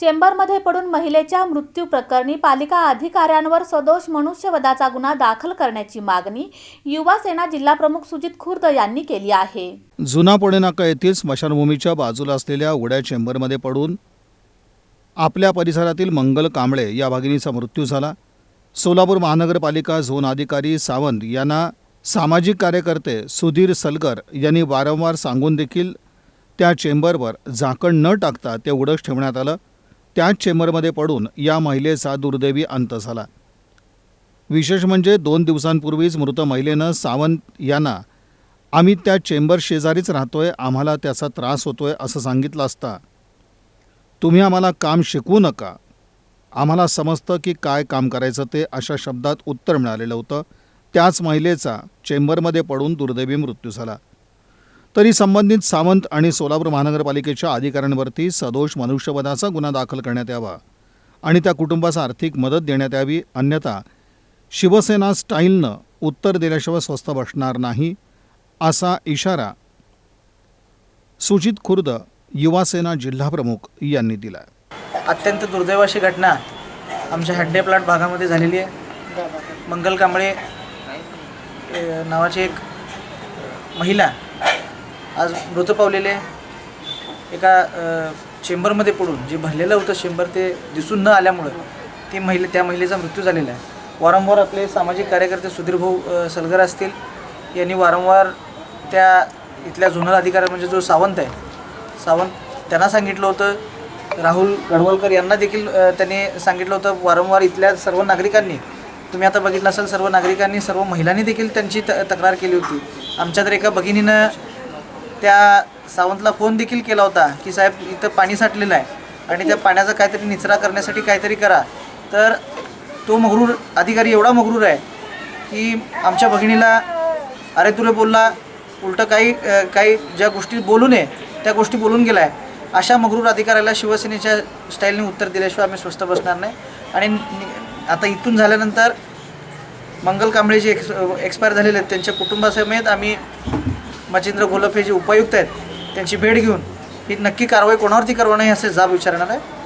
चेंबरमध्ये पडून महिलेच्या मृत्यू प्रकरणी पालिका अधिकाऱ्यांवर सदोष मनुष्यवधाचा गुन्हा दाखल करण्याची मागणी युवा सेना जिल्हाप्रमुख सुजित खुर्द यांनी केली आहे. जुना पुणे नाका येथील स्मशानभूमीच्या बाजूला असलेल्या उड्या चेंबरमध्ये पडून आपल्या परिसरातील मंगल कांबळे या भगिनीचा मृत्यू झाला. सोलापूर महानगरपालिका झोन अधिकारी सावंत यांना सामाजिक कार्यकर्ते सुधीर सलगर यांनी वारंवार सांगून देखील त्या चेंबरवर झाकण न टाकता ते उडस ठेवण्यात आलं. त्याच चेंबरमध्ये पडून या महिलेचा दुर्दैवी अंत झाला. विशेष म्हणजे दोन दिवसांपूर्वीच मृत महिलेनं सावंत यांना आम्ही त्या चेंबर शेजारीच राहतोय आम्हाला त्याचा त्रास होतोय असं सांगितलं असता तुम्ही आम्हाला काम शिकवू नका. आम्हाला समजतं की काय काम करायचं ते अशा शब्दात उत्तर मिळालेलं होतं. त्याच महिलेचा चेंबरमध्ये पडून दुर्दैवी मृत्यू झाला. तरी संबंधित सावंत आणि सोलापूर महानगरपालिकेच्या अधिकाऱ्यांवरती सदोष मनुष्यवधाचा गुन्हा दाखल करण्यात यावा आणि त्या कुटुंबास आर्थिक मदत देण्यात यावी अन्यथा शिवसेना स्टाईलनं उत्तर दिल्याशिवाय स्वस्थ बसणार नाही असा इशारा सुजित खुर्द युवासेना जिल्हाप्रमुख यांनी दिला अत्यंत दुर्दैवाशी घटना आमच्या हड्डे प्लांट भागामध्ये झालेली आहे. मंगल कांबळे नावाची एक महिला आज मृत पावलेले एका चेंबरमध्ये पडून जे भरलेलं होतं चेंबर ते दिसून न आल्यामुळं ती महिला त्या महिलेचा मृत्यू झालेला आहे. वारंवार आपले सामाजिक कार्यकर्ते सुधीरभाऊ सलगर असतील. यांनी वारंवार त्या इथल्या झोनल अधिकारी म्हणजे जो सावंत आहे सावंत त्यांना सांगितलं होतं. राहुल गडवलकर यांना देखील त्यांनी सांगितलं होतं. वारंवार इथल्या सर्व नागरिकांनी तुम्ही आता बघितलं असाल सर्व नागरिकांनी सर्व महिलांनी देखील त्यांची त तक्रार केली होती. आमच्या तर एका भगिनीनं त्या सावंतला फोन देखील केला होता की साहेब इथं पाणी साठलेलं आहे आणि त्या पाण्याचा काहीतरी निचरा करण्यासाठी काहीतरी करा. तर तो मगरूर अधिकारी एवढा मगरूर आहे की आमच्या भगिनीला अरे तुरे बोलला उलटं काही काही ज्या गोष्टी बोलू नये त्या गोष्टी बोलून गेला आहे अशा मगरूर अधिकाऱ्याला शिवसेनेच्या स्टाईलने उत्तर दिल्याशिवाय आम्ही स्वस्थ बसणार नाही. आणि आता इथून झाल्यानंतर मंगल कांबळे जे एक्स एक्सपायर झालेले आहेत त्यांच्या कुटुंबासमेत आम्ही मच्छिंद्र घोलप हे जे उपायुक्त आहेत त्यांची भेट घेऊन ही नक्की कारवाई कोणावरती करवा नाही असे जाब विचारणार आहे.